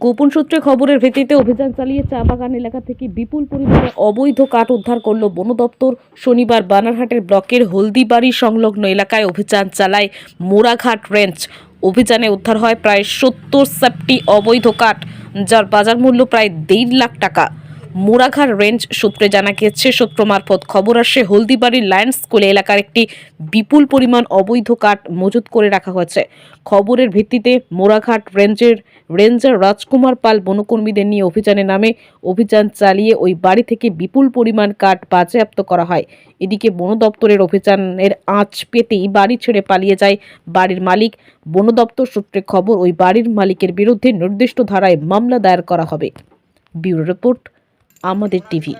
গোপন সূত্রে খবরের ভিত্তিতে অভিযান চালিয়ে চা বাগান এলাকা থেকে বিপুল পরিমাণে অবৈধ কাঠ উদ্ধার করল বন দপ্তর। শনিবার বানারহাটের ব্লকের হলদিবাড়ি সংলগ্ন এলাকায় অভিযান চালায় মোরাঘাট রেঞ্জ অভিযানে উদ্ধার হয় প্রায় সত্তর সেপ্টি অবৈধ কাঠ, যার বাজার মূল্য প্রায় দেড় লাখ টাকা। মোরাঘাট রেঞ্জ সূত্রে জানা গিয়েছে, সূত্র মারফত খবর আসে হলদিবাড়ির লায়ন্স স্কুল এলাকার একটি বিপুল পরিমাণ অবৈধ কাঠ মজুত করে রাখা হয়েছে। খবরের ভিত্তিতে মোরাঘাট রেঞ্জের, রেঞ্জার রাজকুমার পাল বনকর্মীদের নিয়ে অভিযানে নামে অভিযান চালিয়ে ওই বাড়ি থেকে বিপুল পরিমাণ কাঠ বাজেয়াপ্ত করা হয়। এদিকে বন দপ্তরের অভিযানের আঁচ পেতেই বাড়ি ছেড়ে পালিয়ে যায় বাড়ির মালিক। বন দপ্তর সূত্রে খবর, ওই বাড়ির মালিকের বিরুদ্ধে নির্দিষ্ট ধারায় মামলা দায়ের করা হবে। ব্যুরো রিপোর্ট আমাদের টিভি।